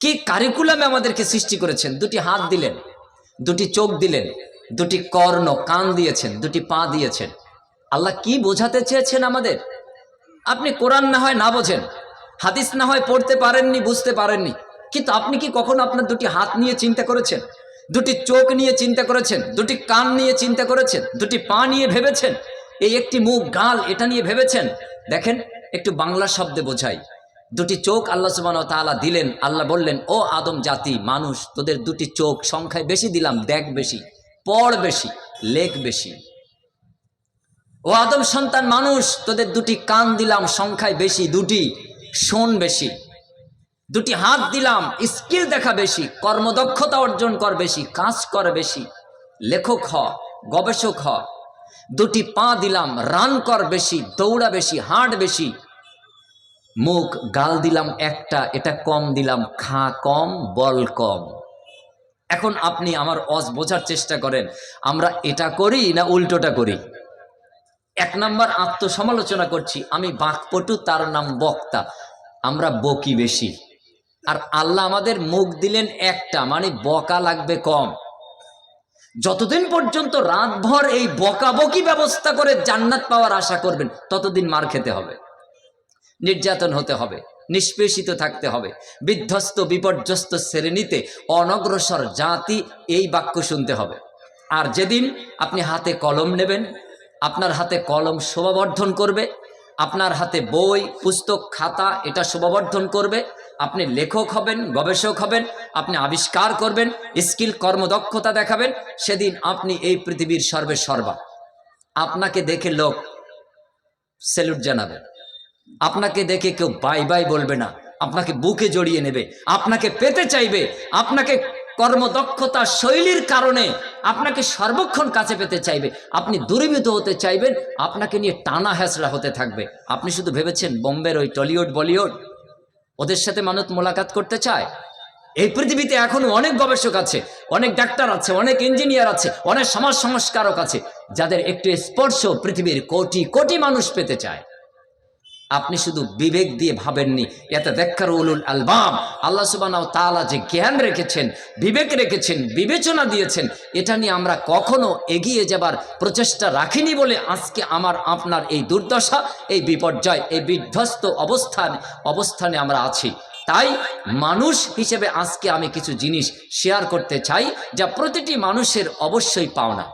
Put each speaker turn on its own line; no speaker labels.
কি কারিকুলামে আমাদেরকে সৃষ্টি করেছেন? দুটি হাত দিলেন, দুটি চোখ দিলেন, দুটি কর্ণ কান দিয়েছেন, দুটি পা দিয়েছেন। আল্লাহ কি বোঝাতে চেয়েছেন আমাদের? আপনি কোরআন না হয় না বোঝেন, হাদিস না হয় পড়তে পারেননি, বুঝতে পারেননি। কিন্তু আপনি কি কখনো আপনার দুটি হাত নিয়ে চিন্তা করেছেন? দুটি চোখ নিয়ে চিন্তা করেছেন? দুটি কান নিয়ে চিন্তা করেছেন? দুটি পা নিয়ে ভেবেছেন? এই একটি মুখ, গাল, এটা নিয়ে ভেবেছেন? দেখেন, একটু বাংলা শব্দে বোঝাই। দুটি চোখ আল্লাহ সুবান তাআলা দিলেন, আল্লাহ বললেন, ও আদম জাতি, মানুষ, তোদের দুটি চোখ সংখ্যায় বেশি দিলাম, দেখ বেশি, পড় বেশি, লেখ বেশি। ও আদম সন্তান, মানুষ, তোদের দুটি কান দিলাম, সংখ্যায় বেশি, দুটি শোন বেশি, দুটি হাত দিলাম, স্কিল দেখা বেশি, কর্মদক্ষতা অর্জন কর বেশি, কাজ কর বেশি, লেখক হ, গবেষক হ, দুটি পা দিলাম, রান কর বেশি, দৌড়া বেশি, হাঁট বেশি মুখ গাল দিলাম একটা, এটা কম দিলাম, খা কম, বল কম। এখন আপনি আমার অজ বোঝার চেষ্টা করেন, আমরা এটা করি না উল্টোটা করি? এক নাম্বার আত্মসমালোচনা করছি, আমি বাকপটু, তার নাম বক্তা, আমরা বকি বেশি। আর আল্লাহ আমাদের মুখ দিলেন একটা মানে বকা লাগবে কম। যতদিন পর্যন্ত রাতভর এই বকাবকি ব্যবস্থা করে জান্নাত পাওয়ার আশা করবেন, ততদিন মার খেতে হবে। নির্যাতন হতে হবে, নিষ্পেষিত থাকতে হবে। বিধ্বস্ত, বিপর্যস্ত শ্রেণীতে অনগ্রসর জাতি এই বাক্য শুনতে হবে। আর যেদিন আপনি হাতে কলম নেবেন, আপনার হাতে কলম শোভাবর্ধন করবে, আপনার হাতে বই, পুস্তক, খাতা, এটা শোভাবর্ধন করবে, আপনি লেখক হবেন, গবেষক হবেন, আপনি আবিষ্কার করবেন, স্কিল, কর্মদক্ষতা দেখাবেন, সেদিন আপনি এই পৃথিবীর সর্বে সর্বা আপনাকে দেখে লোক স্যালুট জানাবে। আপনাকে দেখে কেউ বাই বাই বলবে না, আপনাকে বুকে জড়িয়ে নেবে, আপনাকে পেতে চাইবে, আপনাকে কর্মদক্ষতা শৈলীর কারণে আপনাকে সর্বক্ষণ কাছে পেতে চাইবে, আপনি দূরীভূত হতে চাইবেন, আপনাকে নিয়ে টানা হ্যাসড়া হতে থাকবে। আপনি শুধু ভেবেছেন বোম্বের ওই টলিউড বলিউড, ওদের সাথে মানুষ মোলাকাত করতে চায়? এই পৃথিবীতে এখনও অনেক গবেষক আছে, অনেক ডাক্তার আছে, অনেক ইঞ্জিনিয়ার আছে, অনেক সমাজ সংস্কারক আছে, যাদের একটু স্পর্শ পৃথিবীর কোটি কোটি মানুষ পেতে চায়। আপনি শুধু বিবেক দিয়ে ভাবেননি, এতে দেখার উলুল আলবাম আল্লাহ সুবাহ তাআলা যে জ্ঞান রেখেছেন, বিবেক রেখেছেন, বিবেচনা দিয়েছেন, এটা নিয়ে আমরা কখনো এগিয়ে যাবার প্রচেষ্টা রাখিনি বলে আজকে আমার, আপনার এই দুর্দশা, এই বিপর্যয়, এই বিধ্বস্ত অবস্থান, অবস্থানে আমরা আছি। তাই মানুষ হিসেবে আজকে আমি কিছু জিনিস শেয়ার করতে চাই, যা প্রতিটি মানুষের অবশ্যই পাওনা।